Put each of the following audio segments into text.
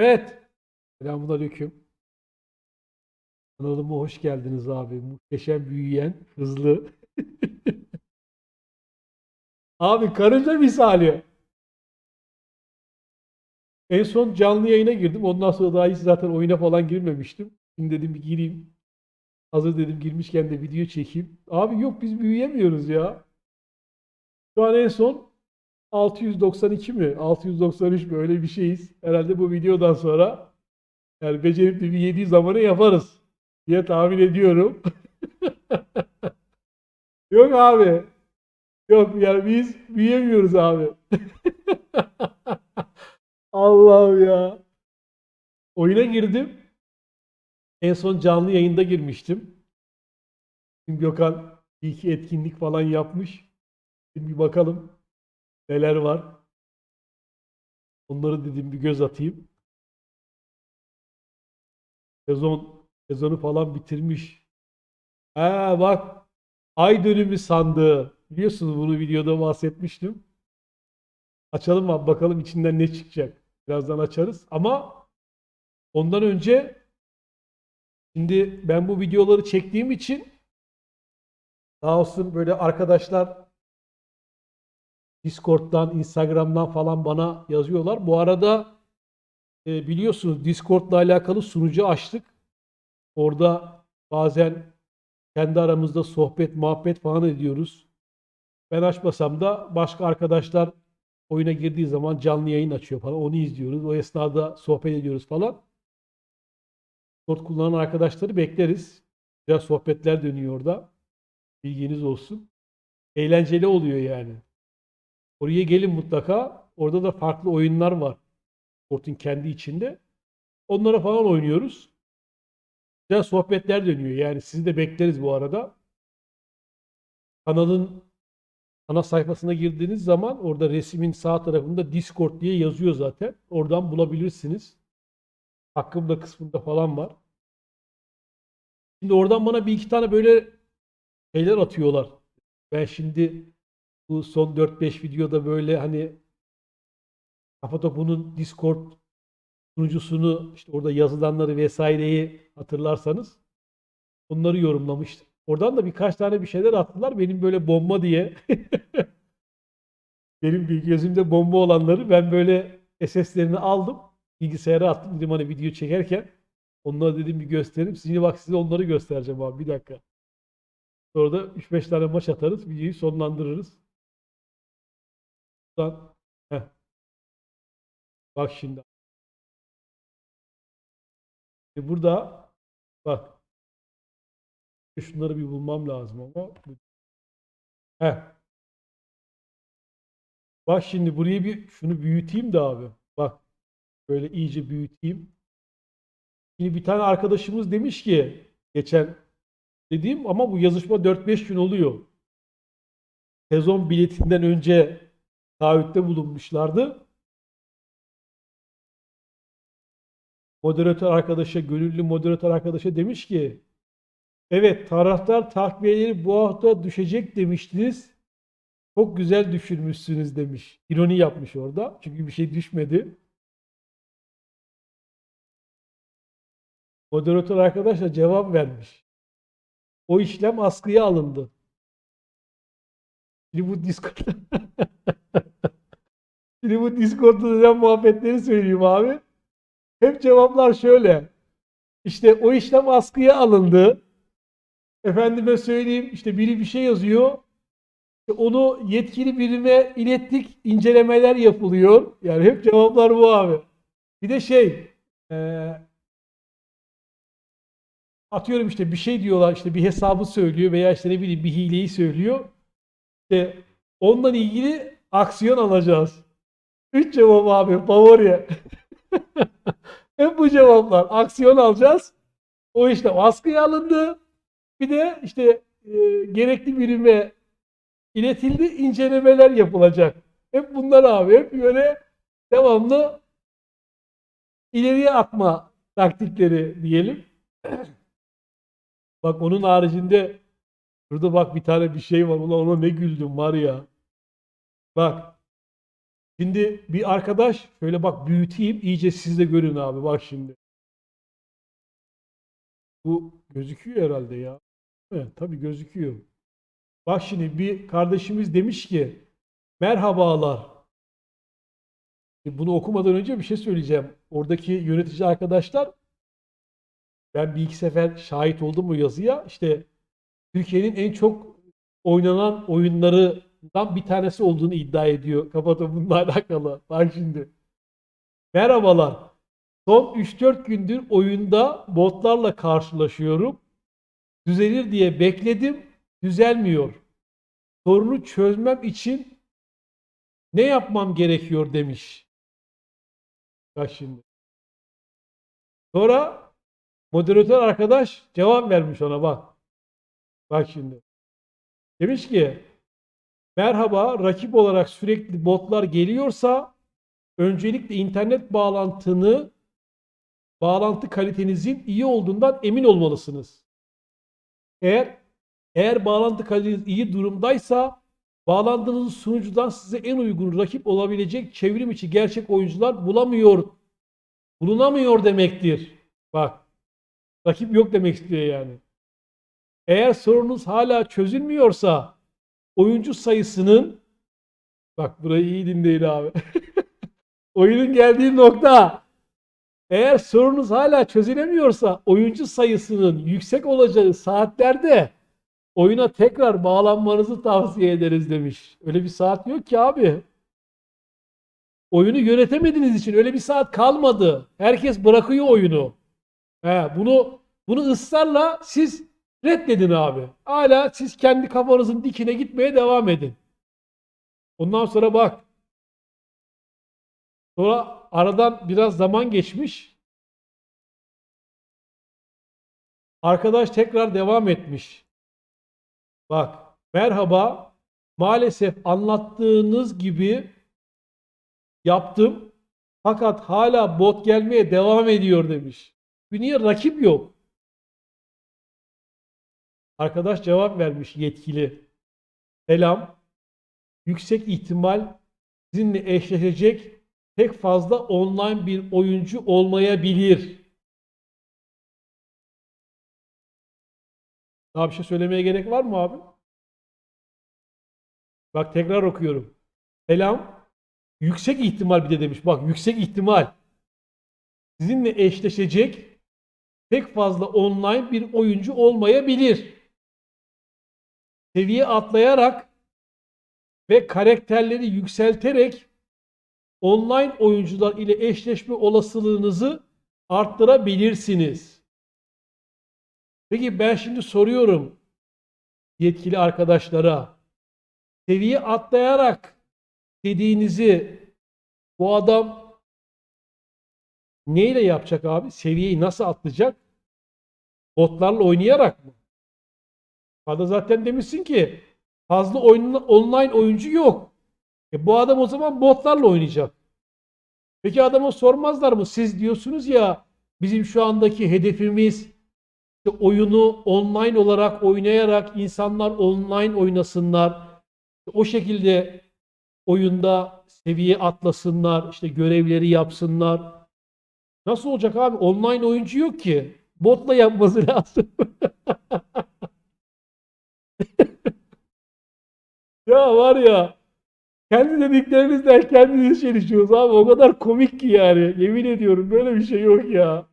Evet. Selamünaleyküm. Kanalıma hoş geldiniz abi. Muhteşem büyüyen, hızlı. Abi karınca misali. En son canlı yayına girdim. Ondan sonra daha hiç zaten oyuna falan girmemiştim. Şimdi dedim bir gireyim. Hazır dedim girmişken de video çekeyim. Abi yok biz büyüyemiyoruz ya. Şu an en son 692 mi? 693 mi? Öyle bir şeyiz. Herhalde bu videodan sonra yani becerip bir yediği zamanı yaparız diye tahmin ediyorum. Yok abi. Yok yani biz büyüyemiyoruz abi. Allah'ım ya. Oyuna girdim. En son canlı yayında girmiştim. Şimdi Gökhan bir iki etkinlik falan yapmış. Şimdi bir bakalım neler var. Onları dedim bir göz atayım. Sezon sezonu falan bitirmiş. Ha bak ay dönümü sandığı. Biliyorsunuz bunu videoda bahsetmiştim. Açalım abi bakalım içinden ne çıkacak. Birazdan açarız ama ondan önce şimdi ben bu videoları çektiğim için sağ olsun böyle arkadaşlar Discord'dan, Instagram'dan falan bana yazıyorlar. Bu arada e, biliyorsunuz Discord'la alakalı sunucu açtık. Orada bazen kendi aramızda sohbet, muhabbet falan ediyoruz. Ben açmasam da başka arkadaşlar oyuna girdiği zaman canlı yayın açıyor falan. Onu izliyoruz. O esnada sohbet ediyoruz falan. Discord kullanan arkadaşları bekleriz. Güzel sohbetler dönüyor orada. Bilginiz olsun. Eğlenceli oluyor yani. Oraya gelin mutlaka. Orada da farklı oyunlar var. Discord'un kendi içinde. Onlara falan oynuyoruz. Güzel sohbetler dönüyor. Yani sizi de bekleriz bu arada. Kanalın ana sayfasına girdiğiniz zaman orada resmin sağ tarafında Discord diye yazıyor zaten. Oradan bulabilirsiniz. Hakkımda kısmında falan var. Şimdi oradan bana bir iki tane böyle şeyler atıyorlar. Ben şimdi bu son 4-5 videoda böyle hani Kafa Topu'nun Discord sunucusunu işte orada yazılanları vesaireyi hatırlarsanız onları yorumlamıştım. Oradan da birkaç tane bir şeyler attılar. Benim böyle bomba diye benim bir gözümde bomba olanları ben böyle SS'lerini aldım. Bilgisayara attım. Dedim hani video çekerken onları dedim bir göstereyim. Şimdi bak size onları göstereceğim abi. Bir dakika. Sonra da 3-5 tane maç atarız. Videoyu sonlandırırız. Buradan heh. Bak şimdi. Şimdi burada bak şunları bir bulmam lazım ama Heh. Bak şimdi burayı bir şunu büyüteyim de abi. Bak böyle iyice büyüteyim. Şimdi bir tane arkadaşımız demiş ki geçen dediğim ama bu yazışma 4-5 gün oluyor. Sezon biletinden önce taahhütte bulunmuşlardı. Moderatör arkadaşa, gönüllü moderatör arkadaşa demiş ki Evet taraftar takviyeleri bu hafta düşecek demiştiniz. Çok güzel düşürmüşsünüz demiş. İroni yapmış orada. Çünkü bir şey düşmedi. Moderatör arkadaş da cevap vermiş. O işlem askıya alındı. Şimdi bu Discord Şimdi bu Discord'da dönen muhabbetleri söyleyeyim abi. Hep cevaplar şöyle. İşte o işlem askıya alındı. Efendime söyleyeyim işte biri bir şey yazıyor. İşte onu yetkili birime ilettik. incelemeler yapılıyor. Yani hep cevaplar bu abi. Bir de şey eee atıyorum işte bir şey diyorlar işte bir hesabı söylüyor veya işte ne bileyim bir hileyi söylüyor. İşte ondan ilgili aksiyon alacağız. Üç cevap abi favori. Hep bu cevaplar. Aksiyon alacağız. O işte askıya alındı. Bir de işte e, gerekli birime iletildi. incelemeler yapılacak. Hep bunlar abi. Hep böyle devamlı ileriye atma taktikleri diyelim. Bak onun haricinde şurada bak bir tane bir şey var. Ulan ona ne güldüm var ya. Bak. Şimdi bir arkadaş şöyle bak büyüteyim iyice siz de görün abi bak şimdi. Bu gözüküyor herhalde ya. Evet tabii gözüküyor. Bak şimdi bir kardeşimiz demiş ki merhabalar. Bunu okumadan önce bir şey söyleyeceğim. Oradaki yönetici arkadaşlar ben bir iki sefer şahit oldum bu yazıya. İşte Türkiye'nin en çok oynanan oyunlarından bir tanesi olduğunu iddia ediyor. Kapato bununla alakalı. Bak şimdi. Merhabalar. Son 3-4 gündür oyunda botlarla karşılaşıyorum. Düzelir diye bekledim. Düzelmiyor. Sorunu çözmem için ne yapmam gerekiyor demiş. Bak şimdi. Sonra moderatör arkadaş cevap vermiş ona bak. Bak şimdi. Demiş ki merhaba rakip olarak sürekli botlar geliyorsa öncelikle internet bağlantını bağlantı kalitenizin iyi olduğundan emin olmalısınız. Eğer eğer bağlantı kaliteniz iyi durumdaysa bağlandığınız sunucudan size en uygun rakip olabilecek çevrim içi gerçek oyuncular bulamıyor bulunamıyor demektir. Bak rakip yok demek istiyor yani. Eğer sorunuz hala çözülmüyorsa oyuncu sayısının bak burayı iyi dinleyin abi. Oyunun geldiği nokta eğer sorunuz hala çözülemiyorsa oyuncu sayısının yüksek olacağı saatlerde oyuna tekrar bağlanmanızı tavsiye ederiz demiş. Öyle bir saat yok ki abi. Oyunu yönetemediğiniz için öyle bir saat kalmadı. Herkes bırakıyor oyunu. He, bunu bunu ısrarla siz reddedin abi. Hala siz kendi kafanızın dikine gitmeye devam edin. Ondan sonra bak. Sonra aradan biraz zaman geçmiş. Arkadaş tekrar devam etmiş. Bak, merhaba. Maalesef anlattığınız gibi yaptım. Fakat hala bot gelmeye devam ediyor demiş. Niye rakip yok? Arkadaş cevap vermiş yetkili. Selam. Yüksek ihtimal sizinle eşleşecek pek fazla online bir oyuncu olmayabilir. Daha bir şey söylemeye gerek var mı abi? Bak tekrar okuyorum. Selam. Yüksek ihtimal bir de demiş. Bak yüksek ihtimal. Sizinle eşleşecek pek fazla online bir oyuncu olmayabilir. Seviye atlayarak ve karakterleri yükselterek online oyuncular ile eşleşme olasılığınızı arttırabilirsiniz. Peki ben şimdi soruyorum yetkili arkadaşlara seviye atlayarak dediğinizi bu adam neyle yapacak abi? Seviyeyi nasıl atlayacak? Botlarla oynayarak mı? Ada zaten demişsin ki fazla oyun, online oyuncu yok. E bu adam o zaman botlarla oynayacak. Peki adama sormazlar mı? Siz diyorsunuz ya bizim şu andaki hedefimiz işte oyunu online olarak oynayarak insanlar online oynasınlar. O şekilde oyunda seviye atlasınlar, işte görevleri yapsınlar. Nasıl olacak abi? Online oyuncu yok ki. Botla yapması lazım. Ya var ya kendi dediklerinizden kendiniz çelişiyoruz abi. O kadar komik ki yani. Yemin ediyorum böyle bir şey yok ya.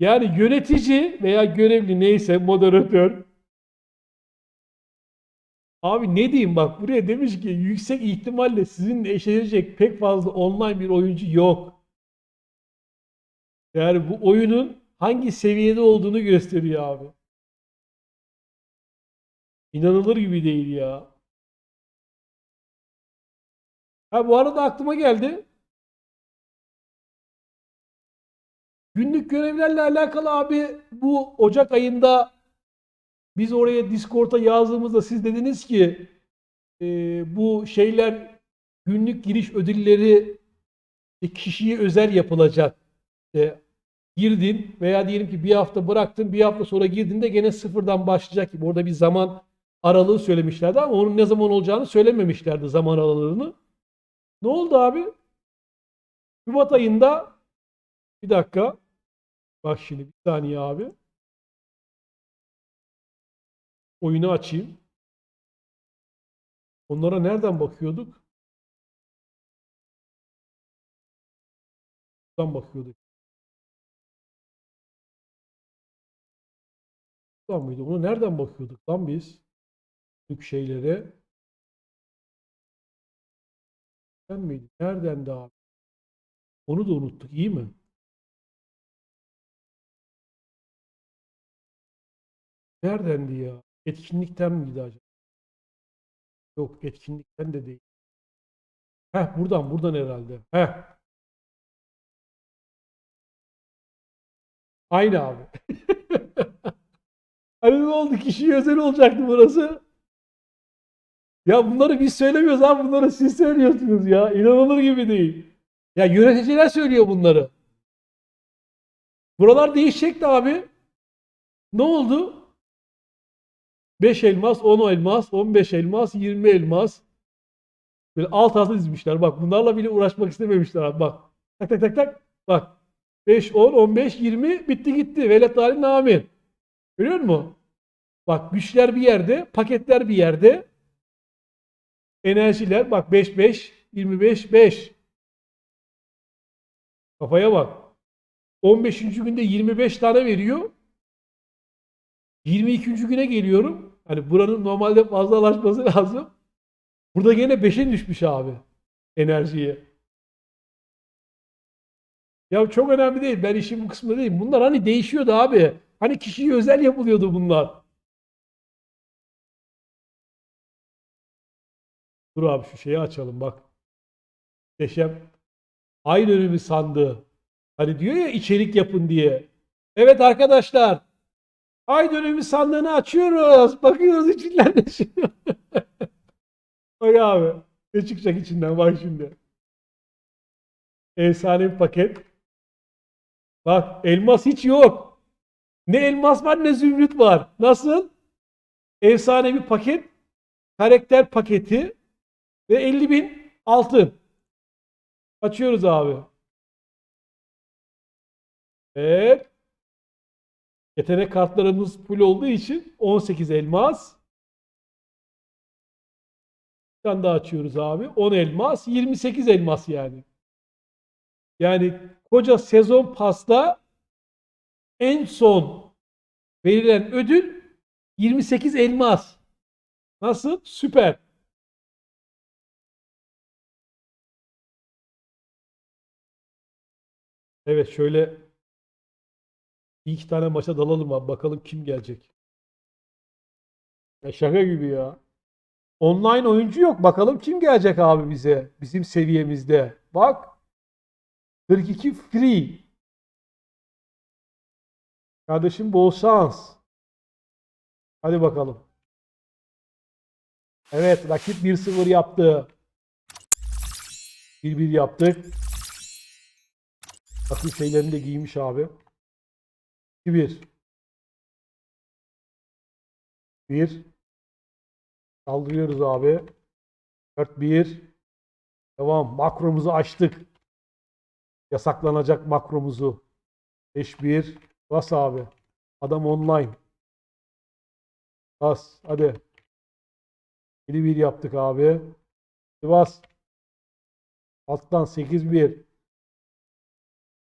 Yani yönetici veya görevli neyse moderatör Abi ne diyeyim bak buraya demiş ki yüksek ihtimalle sizinle eşleşecek pek fazla online bir oyuncu yok. Yani bu oyunun hangi seviyede olduğunu gösteriyor abi. İnanılır gibi değil ya. Ha bu arada aklıma geldi. Günlük görevlerle alakalı abi bu Ocak ayında biz oraya Discord'a yazdığımızda siz dediniz ki e, bu şeyler günlük giriş ödülleri e, kişiye özel yapılacak. İşte girdin veya diyelim ki bir hafta bıraktın bir hafta sonra girdiğinde gene sıfırdan başlayacak gibi. Orada bir zaman aralığı söylemişlerdi ama onun ne zaman olacağını söylememişlerdi zaman aralığını. Ne oldu abi? Şubat ayında bir dakika. Bak şimdi bir saniye abi. Oyunu açayım. Onlara nereden bakıyorduk? Buradan bakıyorduk. Buradan mıydı? Onu nereden bakıyorduk lan biz? Büyük şeylere. Sen miydi? Nereden de abi? Onu da unuttuk. iyi mi? Neredendi ya? Etkinlikten miydi acaba? Yok etkinlikten de değil. Heh buradan buradan herhalde. Heh. Aynı abi. Hani ne oldu? Kişiye özel olacaktı burası. Ya bunları biz söylemiyoruz abi. Bunları siz söylüyorsunuz ya. İnanılır gibi değil. Ya yöneticiler söylüyor bunları. Buralar değişecekti abi. Ne oldu? 5 elmas, 10 elmas, 15 elmas, 20 elmas. Böyle alt alta dizmişler. Bak bunlarla bile uğraşmak istememişler abi. Bak. Tak tak tak tak. Bak. 5, 10, 15, 20 bitti gitti. Velet alim amin. Görüyor musun? Bak güçler bir yerde, paketler bir yerde. Enerjiler bak 5 5 25 5. Kafaya bak. 15. günde 25 tane veriyor. 22. güne geliyorum. Hani buranın normalde fazlalaşması lazım. Burada gene 5'e düşmüş abi enerjiye. Ya çok önemli değil. Ben işin bu kısmında değilim. Bunlar hani değişiyordu abi. Hani kişiye özel yapılıyordu bunlar. Dur abi şu şeyi açalım bak. Muhteşem. Ay dönümü sandığı. Hani diyor ya içerik yapın diye. Evet arkadaşlar. Ay dönümü sandığını açıyoruz. Bakıyoruz içinden ne çıkıyor. Bak abi. Ne çıkacak içinden bak şimdi. Efsane bir paket. Bak elmas hiç yok. Ne elmas var ne zümrüt var. Nasıl? Efsane bir paket. Karakter paketi. Ve 50 bin altın. Açıyoruz abi. Evet. Yetenek kartlarımız full olduğu için 18 elmas. Bir tane daha açıyoruz abi. 10 elmas. 28 elmas yani. Yani koca sezon pasta en son verilen ödül 28 elmas. Nasıl? Süper. Evet şöyle bir iki tane maça dalalım abi. Bakalım kim gelecek. Ya şaka gibi ya. Online oyuncu yok. Bakalım kim gelecek abi bize. Bizim seviyemizde. Bak. 42 free. Kardeşim bol şans. Hadi bakalım. Evet rakip 1-0 yaptı. 1-1 yaptık. Bakın şeylerini de giymiş abi. 2-1. 1. Saldırıyoruz abi. 4-1. Devam. Makromuzu açtık. Yasaklanacak makromuzu. 5-1. Bas abi. Adam online. Bas. Hadi. 7-1 yaptık abi. Bas. Alttan 8-1.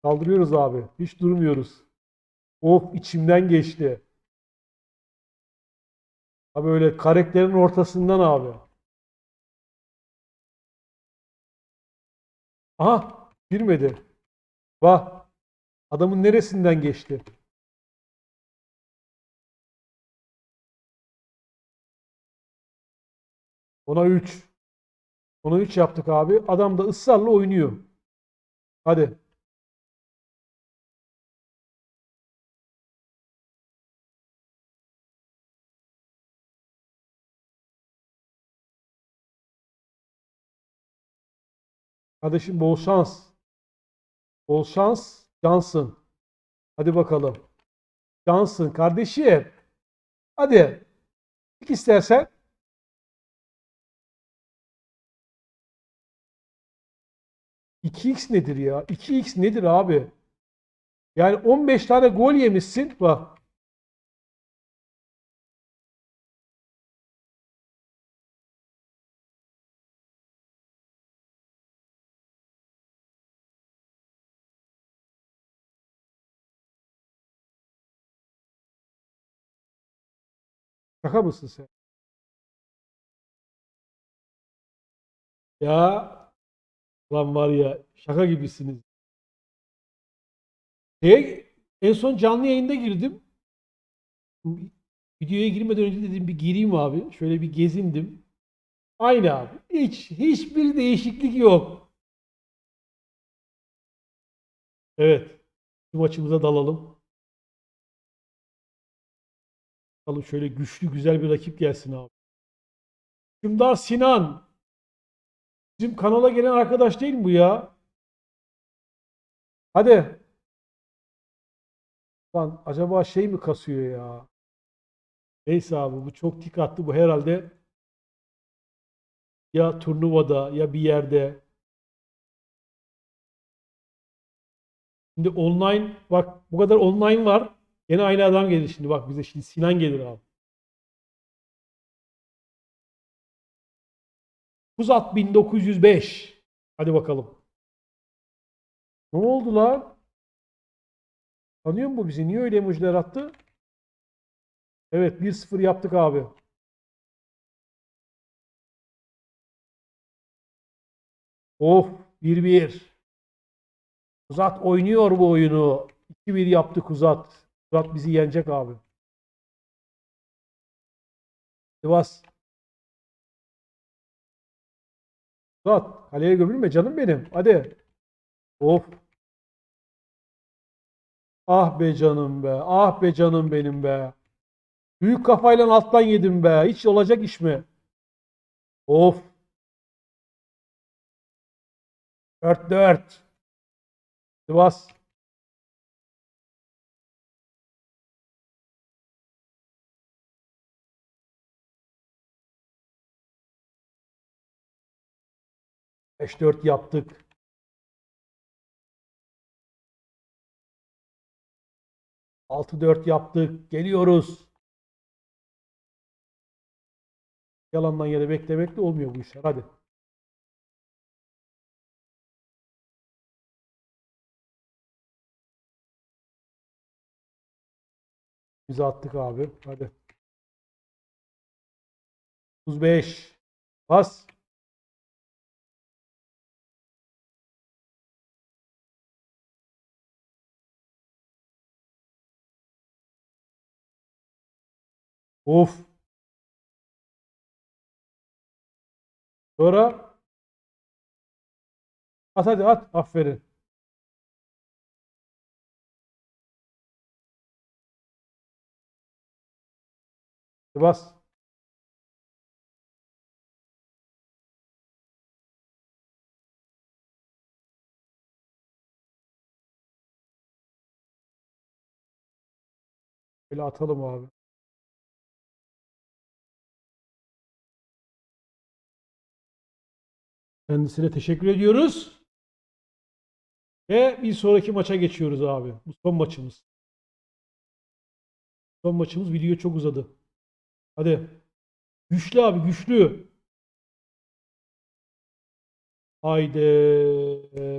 Saldırıyoruz abi. Hiç durmuyoruz. Of içimden geçti. Ha böyle karakterin ortasından abi. Aha girmedi. Bak. Adamın neresinden geçti? Ona 3. Ona 3 yaptık abi. Adam da ısrarla oynuyor. Hadi. Kardeşim bol şans. Bol şans. Cansın. Hadi bakalım. Cansın kardeşim. Hadi. İlk istersen. 2x nedir ya? 2x nedir abi? Yani 15 tane gol yemişsin. Bak. Şaka mısın sen? Ya lan var ya şaka gibisiniz. Şeye, en son canlı yayında girdim. Videoya girmeden önce dedim bir gireyim abi. Şöyle bir gezindim. Aynı abi. Hiç hiçbir değişiklik yok. Evet. Şu maçımıza dalalım. Bakalım şöyle güçlü güzel bir rakip gelsin abi. Hükümdar Sinan. Bizim kanala gelen arkadaş değil mi bu ya? Hadi. Lan acaba şey mi kasıyor ya? Neyse abi bu çok tik attı. Bu herhalde ya turnuvada ya bir yerde. Şimdi online bak bu kadar online var. Yine aynı adam gelir şimdi bak bize şimdi Sinan gelir abi. Uzat 1905. Hadi bakalım. Ne oldu lan? Tanıyor mu bizi? Niye öyle emojiler attı? Evet 1-0 yaptık abi. Of 1-1. Uzat oynuyor bu oyunu. 2-1 yaptık Uzat. Uzat bizi yenecek abi. Sivas. Uzat. Kaleye gömülme canım benim. Hadi. Of. Ah be canım be. Ah be canım benim be. Büyük kafayla alttan yedim be. Hiç olacak iş mi? Of. 4-4. Sivas. Beş dört yaptık. Altı dört yaptık. Geliyoruz. Yalandan yere beklemekle olmuyor bu işler. Hadi. Bize attık abi. Hadi. 35. Bas. Of. Sonra at hadi at. Aferin. Bas. Böyle atalım abi. Kendisine teşekkür ediyoruz. Ve bir sonraki maça geçiyoruz abi. Bu son maçımız. Son maçımız video çok uzadı. Hadi. Güçlü abi güçlü. Haydi.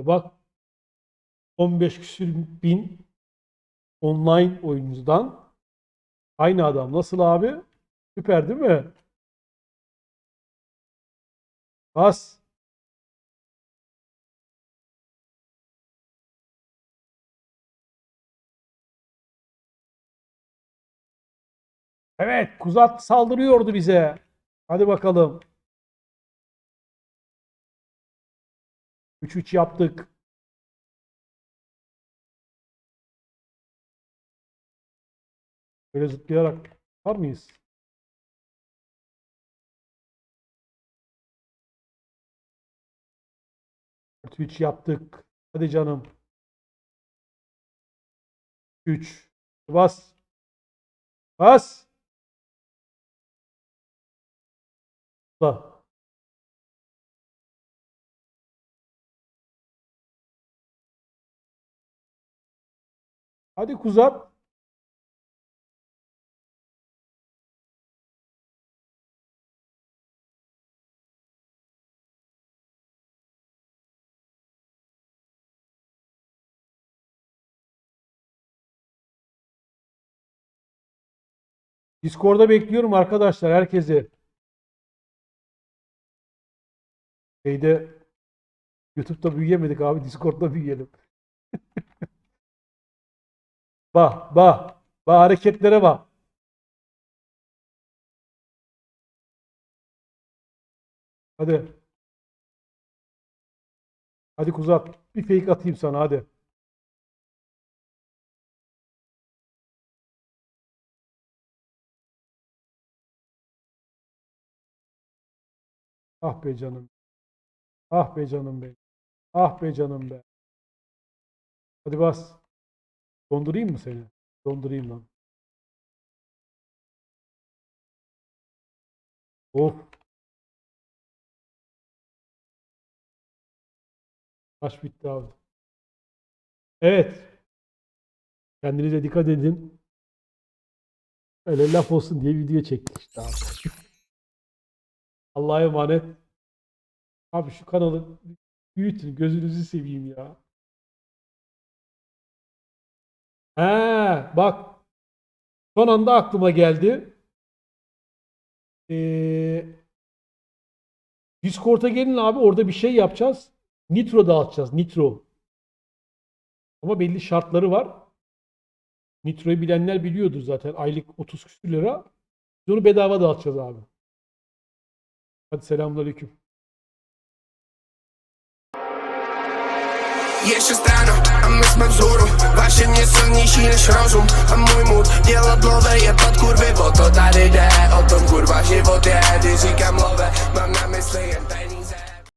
Bak. 15 küsür bin online oyuncudan aynı adam. Nasıl abi? Süper değil mi? Bas. Evet, Kuzat saldırıyordu bize. Hadi bakalım. 3-3 yaptık. Böyle zıplayarak var mıyız? Üç yaptık. Hadi canım. 3. Bas. Bas. Bak. Hadi Kuzat. Discord'da bekliyorum arkadaşlar herkesi. Şeyde YouTube'da büyüyemedik abi Discord'da büyüyelim. Bak bak bak hareketlere bak. Hadi. Hadi Kuzat. Bir fake atayım sana hadi. Ah be canım. Ah be canım be. Ah be canım be. Hadi bas. Dondurayım mı seni? Dondurayım lan. Of. Taş bitti abi. Evet. Kendinize dikkat edin. Öyle laf olsun diye video çektik işte abi. Allah'a emanet. Abi şu kanalı büyütün. Gözünüzü seveyim ya. He, bak. Son anda aklıma geldi. Ee, Discord'a gelin abi. Orada bir şey yapacağız. Nitro dağıtacağız. Nitro. Ama belli şartları var. Nitro'yu bilenler biliyordur zaten. Aylık 30 küsür lira. Biz onu bedava dağıtacağız abi. Hadi selamünaleyküm. Jeszcze strano, a my z wzoru Vaše mě silnější než rozum A můj mood Dělat loblowe je pod kurvy, o to tady jde o tom kurva život je, když říkám love, mám na mysli jen tady